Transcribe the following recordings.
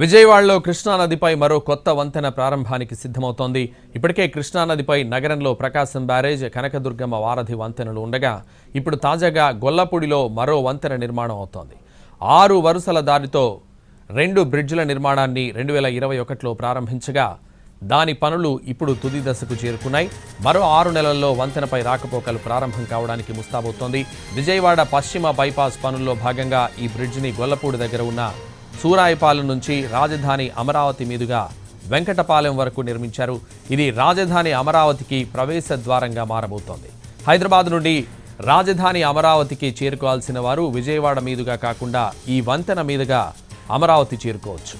విజయవాడలో కృష్ణానదిపై మరో కొత్త వంతెన ప్రారంభానికి సిద్ధమవుతోంది. ఇప్పటికే కృష్ణానదిపై నగరంలో ప్రకాశం బ్యారేజ్ కనకదుర్గమ్మ వారధి వంతెనలు ఉండగా ఇప్పుడు తాజాగా గొల్లపూడిలో మరో వంతెన నిర్మాణం అవుతోంది. ఆరు వరుసల దారితో రెండు బ్రిడ్జిల నిర్మాణాన్ని రెండు వేల ఇరవై ఒకటిలో ప్రారంభించగా దాని పనులు ఇప్పుడు తుది దశకు చేరుకున్నాయి. మరో ఆరు నెలల్లో వంతెనపై రాకపోకలు ప్రారంభం కావడానికి ముస్తాబవుతోంది. విజయవాడ పశ్చిమ బైపాస్ పనుల్లో భాగంగా ఈ బ్రిడ్జిని గొల్లపూడి దగ్గర ఉన్న సూరాయపాలెం నుంచి రాజధాని అమరావతి మీదుగా వెంకటపాలెం వరకు నిర్మించారు. ఇది రాజధాని అమరావతికి ప్రవేశ ద్వారంగా మారబోతోంది. హైదరాబాద్ నుండి రాజధాని అమరావతికి చేరుకోవాల్సిన వారు విజయవాడ మీదుగా కాకుండా ఈ వంతెన మీదుగా అమరావతి చేరుకోవచ్చు.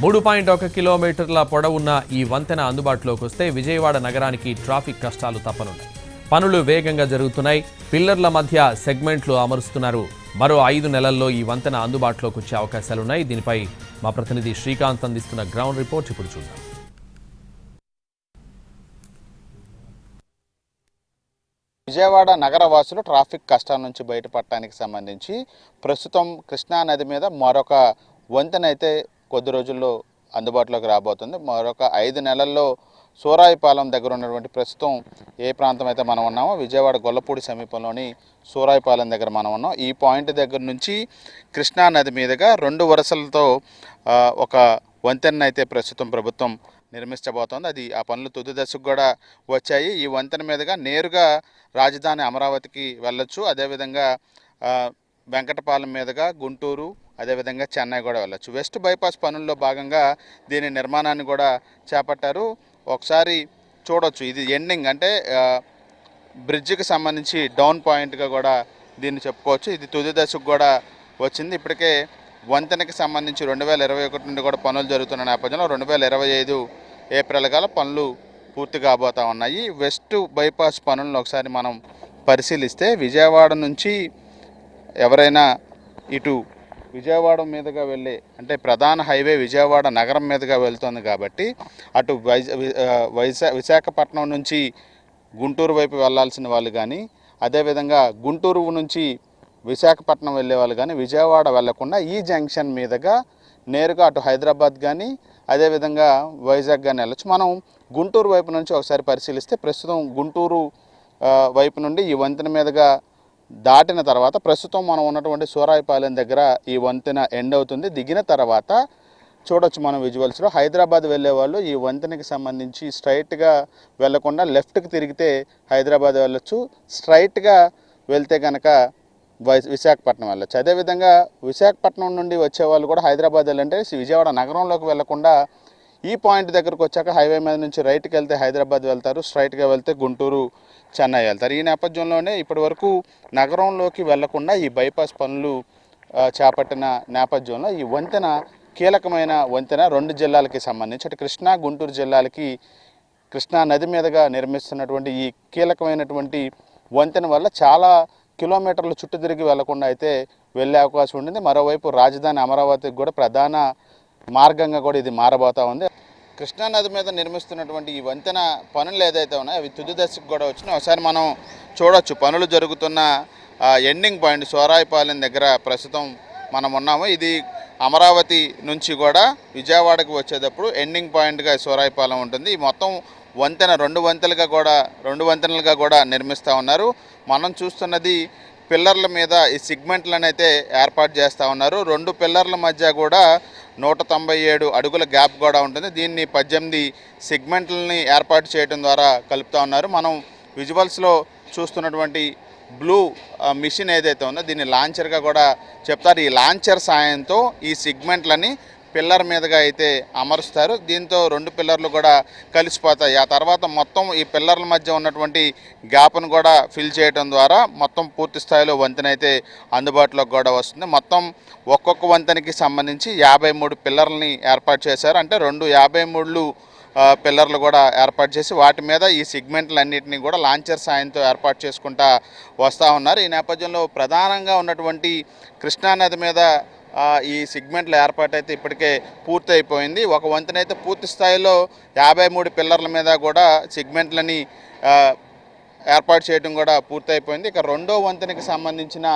మూడు పాయింట్ ఒక కిలోమీటర్ల పొడవున్న ఈ వంతెన అందుబాటులోకి వస్తే విజయవాడ నగరానికి ట్రాఫిక్ కష్టాలు తప్పనున్నాయి. పనులు వేగంగా జరుగుతున్నాయి. పిల్లర్ల మధ్య సెగ్మెంట్లు అమరుస్తున్నారు. మరో ఐదు నెలల్లో ఈ వంతెన అందుబాటులోకి వచ్చే అవకాశాలున్నాయి. దీనిపై మా ప్రతినిధి శ్రీకాంత్ అందిస్తున్న గ్రౌండ్ రిపోర్ట్ ఇప్పుడు చూద్దాం. విజయవాడ నగర వాసులు ట్రాఫిక్ కష్టాల నుంచి బయటపడటానికి సంబంధించి ప్రస్తుతం కృష్ణా నది మీద మరొక వంతెన అయితే కొద్ది రోజుల్లో అందుబాటులోకి రాబోతుంది. మరొక ఐదు నెలల్లో సూరాయిపాలెం దగ్గర ఉన్నటువంటి ప్రస్తుతం ఏ ప్రాంతం అయితే మనం ఉన్నామో విజయవాడ గొల్లపూడి సమీపంలోని సూరాయిపాలెం దగ్గర మనం ఉన్నాం. ఈ పాయింట్ దగ్గర నుంచి కృష్ణా నది మీదుగా రెండు వరుసలతో ఒక వంతెన అయితే ప్రస్తుతం ప్రభుత్వం నిర్మించబోతోంది. అది ఆ పనులు తుది దశకు కూడా వచ్చాయి. ఈ వంతెన మీదుగా నేరుగా రాజధాని అమరావతికి వెళ్ళొచ్చు. అదేవిధంగా వెంకటపాలెం మీదుగా గుంటూరు అదేవిధంగా చెన్నై కూడా వెళ్ళొచ్చు. వెస్ట్ బైపాస్ పనుల్లో భాగంగా దీని నిర్మాణాన్ని కూడా చేపట్టారు. ఒకసారి చూడొచ్చు. ఇది ఎండింగ్ అంటే బ్రిడ్జ్కి సంబంధించి డౌన్ పాయింట్గా కూడా దీన్ని చెప్పుకోవచ్చు. ఇది తుది దశకు కూడా వచ్చింది. ఇప్పటికే వంతెనకి సంబంధించి రెండు వేల ఇరవై ఒకటి నుండి కూడా పనులు జరుగుతున్న నేపథ్యంలో రెండు వేల ఇరవై ఐదు ఏప్రిల్ గల పనులు పూర్తి కాబోతా ఉన్నాయి. వెస్ట్ బైపాస్ పనులను ఒకసారి మనం పరిశీలిస్తే విజయవాడ నుంచి ఎవరైనా ఇటు విజయవాడ మీదుగా వెళ్ళే అంటే ప్రధాన హైవే విజయవాడ నగరం మీదుగా వెళ్తుంది కాబట్టి అటు వైజా విశాఖపట్నం నుంచి గుంటూరు వైపు వెళ్ళాల్సిన వాళ్ళు కానీ అదేవిధంగా గుంటూరు నుంచి విశాఖపట్నం వెళ్ళే వాళ్ళు కానీ విజయవాడ వెళ్ళకుండా ఈ జంక్షన్ మీదుగా నేరుగా అటు హైదరాబాద్ కానీ అదేవిధంగా వైజాగ్ కానీ వెళ్ళచ్చు. మనం గుంటూరు వైపు నుంచి ఒకసారి పరిశీలిస్తే ప్రస్తుతం గుంటూరు వైపు నుండి ఈ వంతెన మీదుగా దాటిన తర్వాత ప్రస్తుతం మనం ఉన్నటువంటి సూరాయిపాలెం దగ్గర ఈ వంతెన ఎండ్ అవుతుంది. దిగిన తర్వాత చూడొచ్చు మనం విజువల్స్లో హైదరాబాద్ వెళ్ళే వాళ్ళు ఈ వంతెనకి సంబంధించి స్ట్రైట్గా వెళ్ళకుండా లెఫ్ట్కి తిరిగితే హైదరాబాద్ వెళ్ళొచ్చు. స్ట్రైట్గా వెళ్తే కనుక విశాఖపట్నం వెళ్ళొచ్చు. అదేవిధంగా విశాఖపట్నం నుండి వచ్చే వాళ్ళు కూడా హైదరాబాద్ వెళ్ళంటే విజయవాడ నగరంలోకి వెళ్ళకుండా ఈ పాయింట్ దగ్గరకు వచ్చాక హైవే మీద నుంచి రైట్కి వెళ్తే హైదరాబాద్ వెళ్తారు స్ట్రైట్గా వెళ్తే గుంటూరు చెన్నై వెళ్తారు. ఈ నేపథ్యంలోనే ఇప్పటి వరకు నగరంలోకి వెళ్ళకుండా ఈ బైపాస్ పనులు చేపట్టిన నేపథ్యంలో ఈ వంతెన కీలకమైన వంతెన రెండు జిల్లాలకి సంబంధించి అటు కృష్ణా గుంటూరు జిల్లాలకి కృష్ణా నది మీదుగా నిర్మిస్తున్నటువంటి ఈ కీలకమైనటువంటి వంతెన వల్ల చాలా కిలోమీటర్లు చుట్టూ తిరిగి వెళ్ళకుండా అయితే వెళ్ళే అవకాశం ఉండింది. మరోవైపు రాజధాని అమరావతికి కూడా ప్రధాన మార్గంగా కూడా ఇది మారబోతా ఉంది. కృష్ణా నది మీద నిర్మిస్తున్నటువంటి ఈ వంతెన పనులు ఏదైతే ఉన్నాయో అవి తుది దశకు కూడా వచ్చినాయి. ఒకసారి మనం చూడొచ్చు. పనులు జరుగుతున్న ఎండింగ్ పాయింట్ సోరాయిపాలెం దగ్గర ప్రస్తుతం మనం ఉన్నాము. ఇది అమరావతి నుంచి కూడా విజయవాడకు వచ్చేటప్పుడు ఎండింగ్ పాయింట్గా సోరాయిపాలెం ఉంటుంది. ఈ మొత్తం వంతెన రెండు వంతెలుగా కూడా రెండు వంతెనలుగా కూడా నిర్మిస్తూ ఉన్నారు. మనం చూస్తున్నది పిల్లర్ల మీద ఈ సిగ్మెంట్లను అయితే ఏర్పాటు చేస్తూ ఉన్నారు. రెండు పిల్లర్ల మధ్య కూడా నూట తొంభై ఏడు అడుగుల గ్యాప్ కూడా ఉంటుంది. దీన్ని పద్దెనిమిది సిగ్మెంట్లని ఏర్పాటు చేయడం ద్వారా కలుపుతూ ఉన్నారు. మనం విజువల్స్లో చూస్తున్నటువంటి బ్లూ మిషన్ ఏదైతే ఉందో దీన్ని లాంచర్గా కూడా చెప్తారు. ఈ లాంచర్ సాయంతో ఈ సిగ్మెంట్లని పిల్లర్ మీదుగా అయితే అమరుస్తారు. దీంతో రెండు పిల్లర్లు కూడా కలిసిపోతాయి. ఆ తర్వాత మొత్తం ఈ పిల్లర్ల మధ్య ఉన్నటువంటి గ్యాప్ను కూడా ఫిల్ చేయడం ద్వారా మొత్తం పూర్తి స్థాయిలో వంతెన అయితే అందుబాటులోకి కూడా వస్తుంది. మొత్తం ఒక్కొక్క వంతెనకి సంబంధించి యాభై మూడు పిల్లర్లని ఏర్పాటు చేశారు. అంటే రెండు యాభై మూడులు పిల్లర్లు కూడా ఏర్పాటు చేసి వాటి మీద ఈ సిగ్మెంట్లన్నింటినీ కూడా లాంచర్ సాయంతో ఏర్పాటు చేసుకుంటా వస్తూ ఉన్నారు. ఈ నేపథ్యంలో ప్రధానంగా ఉన్నటువంటి కృష్ణానది మీద ఈ సిగ్మెంట్ల ఏర్పాటైతే ఇప్పటికే పూర్తి అయిపోయింది ఒక వంతెన అయితే పూర్తి స్థాయిలో యాభై మూడు పిల్లర్ల మీద కూడా సిగ్మెంట్లని ఏర్పాటు చేయడం కూడా పూర్తయిపోయింది. ఇక రెండో వంతెనకి సంబంధించిన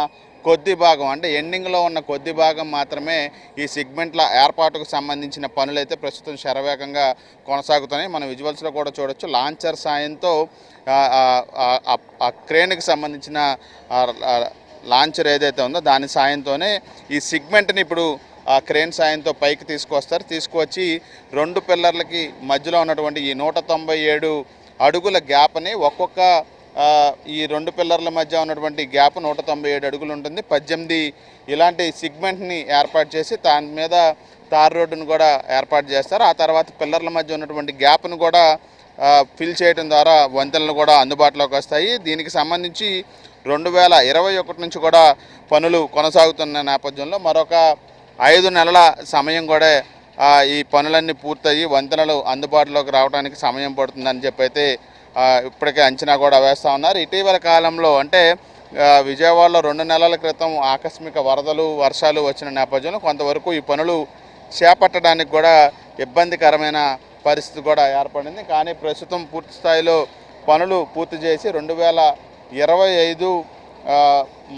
కొద్ది భాగం అంటే ఎండింగ్లో ఉన్న కొద్ది భాగం మాత్రమే ఈ సిగ్మెంట్ల ఏర్పాటుకు సంబంధించిన పనులైతే ప్రస్తుతం శరవేగంగా కొనసాగుతున్నాయి. మనం విజువల్స్లో కూడా చూడొచ్చు. లాంచర్ సాయంతో ఆ, క్రేన్కి సంబంధించిన లాంచర్ ఏదైతే ఉందో దాని సాయంతోనే ఈ సిగ్మెంట్ని ఇప్పుడు ఆ క్రేన్ సాయంతో పైకి తీసుకొస్తారు. తీసుకువచ్చి రెండు పిల్లర్లకి మధ్యలో ఉన్నటువంటి ఈ నూట తొంభై ఏడు అడుగుల గ్యాప్ని ఒక్కొక్క ఈ రెండు పిల్లర్ల మధ్య ఉన్నటువంటి గ్యాప్ నూట తొంభై ఏడు అడుగులు ఉంటుంది. పద్దెనిమిది ఇలాంటి సిగ్మెంట్ని ఏర్పాటు చేసి దాని మీద తార్ రోడ్డును కూడా ఏర్పాటు చేస్తారు. ఆ తర్వాత పిల్లర్ల మధ్య ఉన్నటువంటి గ్యాప్ను కూడా ఫిల్ చేయడం ద్వారా వంతెనలు కూడా అందుబాటులోకి వస్తాయి. దీనికి సంబంధించి రెండు వేల ఇరవై ఒకటి నుంచి కూడా పనులు కొనసాగుతున్న నేపథ్యంలో మరొక ఐదు నెలల సమయం కూడా ఈ పనులన్నీ పూర్తయి వంతెనలు అందుబాటులోకి రావడానికి సమయం పడుతుందని చెప్పి అయితే ఇప్పటికే అంచనా కూడా వేస్తూ ఉన్నారు. ఇటీవల కాలంలో అంటే విజయవాడలో రెండు నెలల క్రితం ఆకస్మిక వరదలు వర్షాలు వచ్చిన నేపథ్యంలో కొంతవరకు ఈ పనులు చేపట్టడానికి కూడా ఇబ్బందికరమైన పరిస్థితి కూడా ఏర్పడింది. కానీ ప్రస్తుతం పూర్తి స్థాయిలో పనులు పూర్తి చేసి రెండు వేల ఇరవై ఐదు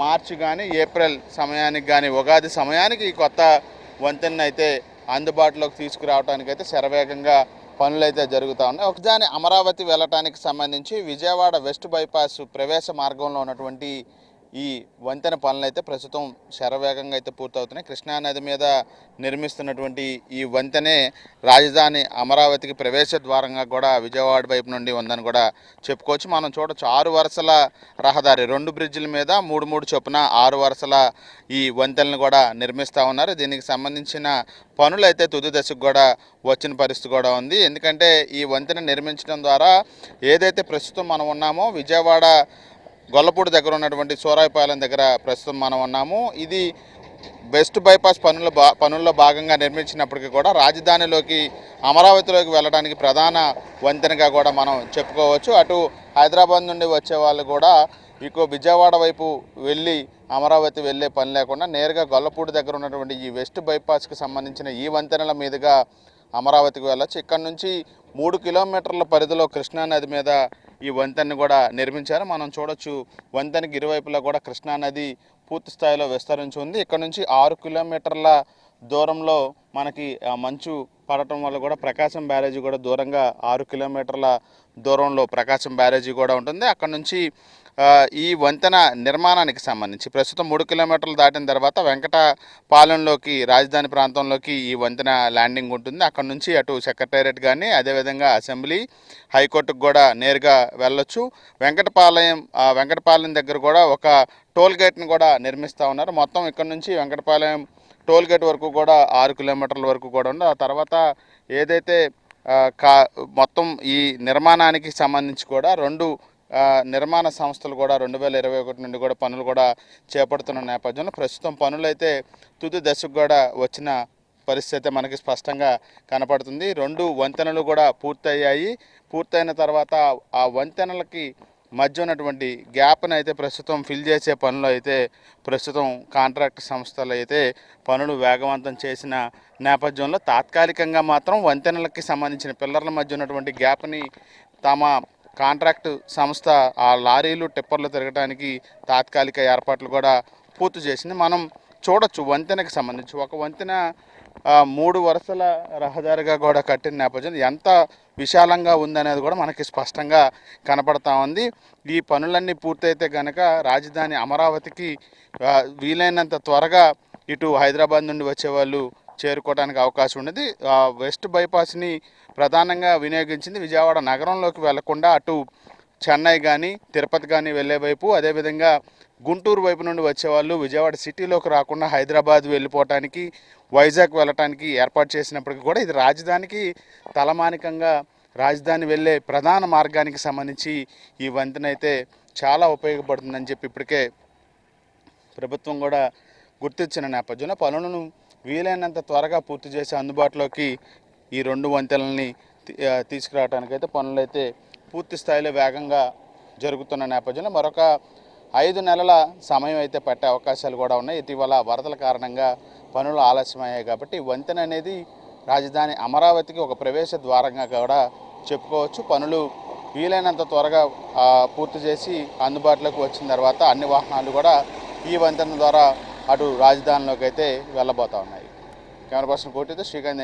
మార్చి కానీ ఏప్రిల్ సమయానికి కానీ ఉగాది సమయానికి ఈ కొత్త వంతెన అయితే అందుబాటులోకి తీసుకురావడానికి అయితే శరవేగంగా పనులైతే జరుగుతూ ఉన్నాయి. ఒకదాని అమరావతి వెళ్ళటానికి సంబంధించి విజయవాడ వెస్ట్ బైపాస్ ప్రవేశ మార్గంలో ఉన్నటువంటి ఈ వంతెన పనులు అయితే ప్రస్తుతం శరవేగంగా అయితే పూర్తవుతున్నాయి. కృష్ణానది మీద నిర్మిస్తున్నటువంటి ఈ వంతెనే రాజధాని అమరావతికి ప్రవేశ ద్వారంగా కూడా విజయవాడ వైపు నుండి ఉందని కూడా చెప్పుకోవచ్చు. మనం చూడొచ్చు ఆరు వరుసల రహదారి రెండు బ్రిడ్జిల మీద మూడు మూడు చొప్పున ఆరు వరుసల ఈ వంతెనలు కూడా నిర్మిస్తూ ఉన్నారు. దీనికి సంబంధించిన పనులు అయితే తుది దశకు కూడా వచ్చిన పరిస్థితి కూడా ఉంది. ఎందుకంటే ఈ వంతెన నిర్మించడం ద్వారా ఏదైతే ప్రస్తుతం మనం ఉన్నామో విజయవాడ గొల్లపూడి దగ్గర ఉన్నటువంటి సూరాయిపాలెం దగ్గర ప్రస్తుతం మనం ఉన్నాము. ఇది బెస్ట్ బైపాస్ పనుల బా పనుల్లో భాగంగా నిర్మించినప్పటికీ కూడా రాజధానిలోకి అమరావతిలోకి వెళ్ళడానికి ప్రధాన వంతెనగా కూడా మనం చెప్పుకోవచ్చు. అటు హైదరాబాద్ నుండి వచ్చే వాళ్ళు కూడా ఇకో విజయవాడ వైపు వెళ్ళి అమరావతి వెళ్ళే పని లేకుండా నేరుగా గొల్లపూడి దగ్గర ఉన్నటువంటి ఈ వెస్ట్ బైపాస్కి సంబంధించిన ఈ వంతెనల మీదుగా అమరావతికి వెళ్ళచ్చు. ఇక్కడ నుంచి మూడు కిలోమీటర్ల పరిధిలో కృష్ణానది మీద ఈ వంతెనని కూడా నిర్మించారు. మనం చూడొచ్చు వంతెనకి ఇరువైపులా కూడా కృష్ణానది పూర్తి స్థాయిలో విస్తరించి ఉంది. ఇక్కడ నుంచి ఆరు కిలోమీటర్ల దూరంలో మనకి మంచు పడటం వల్ల కూడా ప్రకాశం బ్యారేజీ కూడా దూరంగా ఆరు కిలోమీటర్ల దూరంలో ప్రకాశం బ్యారేజీ కూడా ఉంటుంది. అక్కడ నుంచి ఈ వంతెన నిర్మాణానికి సంబంధించి ప్రస్తుతం మూడు కిలోమీటర్లు దాటిన తర్వాత వెంకటపాలెంలోకి రాజధాని ప్రాంతంలోకి ఈ వంతెన ల్యాండింగ్ ఉంటుంది. అక్కడ నుంచి అటు సెక్రటేరియట్ కానీ అదేవిధంగా అసెంబ్లీ హైకోర్టుకు కూడా నేరుగా వెళ్ళొచ్చు. వెంకటపాలయం వెంకటపాలెం దగ్గర కూడా ఒక టోల్గేట్ని కూడా నిర్మిస్తూ ఉన్నారు. మొత్తం ఇక్కడ నుంచి వెంకటపాలెం టోల్ గేట్ వరకు కూడా ఆరు కిలోమీటర్ల వరకు కూడా ఉంది ఆ తర్వాత ఏదైతే కా మొత్తం ఈ నిర్మాణానికి సంబంధించి కూడా రెండు నిర్మాణ సంస్థలు కూడా రెండు వేల ఇరవై ఒకటి నుండి కూడా పనులు కూడా చేపడుతున్న నేపథ్యంలో ప్రస్తుతం పనులైతే తుది దశకు కూడా వచ్చిన పరిస్థితి మనకి స్పష్టంగా కనపడుతుంది. రెండు వంతెనలు కూడా పూర్తయ్యాయి. పూర్తయిన తర్వాత ఆ వంతెనలకి మధ్య ఉన్నటువంటి గ్యాప్ను అయితే ప్రస్తుతం ఫిల్ చేసే పనులు అయితే ప్రస్తుతం కాంట్రాక్ట్ సంస్థలు అయితే పనులు వేగవంతం చేసిన నేపథ్యంలో తాత్కాలికంగా మాత్రం వంతెనలకి సంబంధించిన పిల్లర్ల మధ్య ఉన్నటువంటి గ్యాప్ని తమ కాంట్రాక్ట్ సంస్థ ఆ లారీలు టిప్పర్లు తిరగడానికి తాత్కాలిక ఏర్పాట్లు కూడా పూర్తి చేసింది. మనం చూడొచ్చు. వంతెనకి సంబంధించి. ఒక వంతెన మూడు వరుసల రహదారిగా కూడా కట్టిన నేపథ్యం ఎంత విశాలంగా ఉందనేది కూడా మనకి స్పష్టంగా కనపడతా ఉంది. ఈ పనులన్నీ పూర్తయితే కనుక రాజధాని అమరావతికి వీలైనంత త్వరగా ఇటు హైదరాబాద్ నుండి వచ్చే వాళ్ళు చేరుకోవడానికి అవకాశం ఉన్నది. ఆ, వెస్ట్ బైపాస్ని ప్రధానంగా వినియోగించింది విజయవాడ నగరంలోకి వెళ్ళకుండా అటు చెన్నై కానీ తిరుపతి కానీ వెళ్ళే వైపు అదేవిధంగా గుంటూరు వైపు నుండి వచ్చేవాళ్ళు విజయవాడ సిటీలోకి రాకుండా హైదరాబాద్ వెళ్ళిపోవటానికి వైజాగ్ వెళ్ళటానికి ఏర్పాటు చేసినప్పటికీ కూడా ఇది రాజధానికి తలమానికంగా రాజధాని వెళ్ళే ప్రధాన మార్గానికి సంబంధించి ఈ వంతెన అయితే చాలా ఉపయోగపడుతుందని చెప్పి ఇప్పటికే ప్రభుత్వం కూడా గుర్తించిన నేపథ్యంలో పనులను వీలైనంత త్వరగా పూర్తి చేసి అందుబాటులోకి ఈ రెండు వంతెనల్ని తీ- ఆ, తీసుకురావడానికి అయితే పూర్తి స్థాయిలో వేగంగా జరుగుతున్న నేపథ్యంలో మరొక ఐదు నెలల సమయం అయితే పట్టే అవకాశాలు కూడా ఉన్నాయి. ఇటీవల వరదల కారణంగా పనులు ఆలస్యమయ్యాయి కాబట్టి వంతెన అనేది రాజధాని అమరావతికి ఒక ప్రవేశ ద్వారంగా కూడా చెప్పుకోవచ్చు. పనులు వీలైనంత త్వరగా పూర్తి చేసి అందుబాటులోకి వచ్చిన తర్వాత అన్ని వాహనాలు కూడా ఈ వంతెన ద్వారా అటు రాజధానిలోకి అయితే వెళ్ళబోతా ఉన్నాయి. Camera person కోటితో Srikanth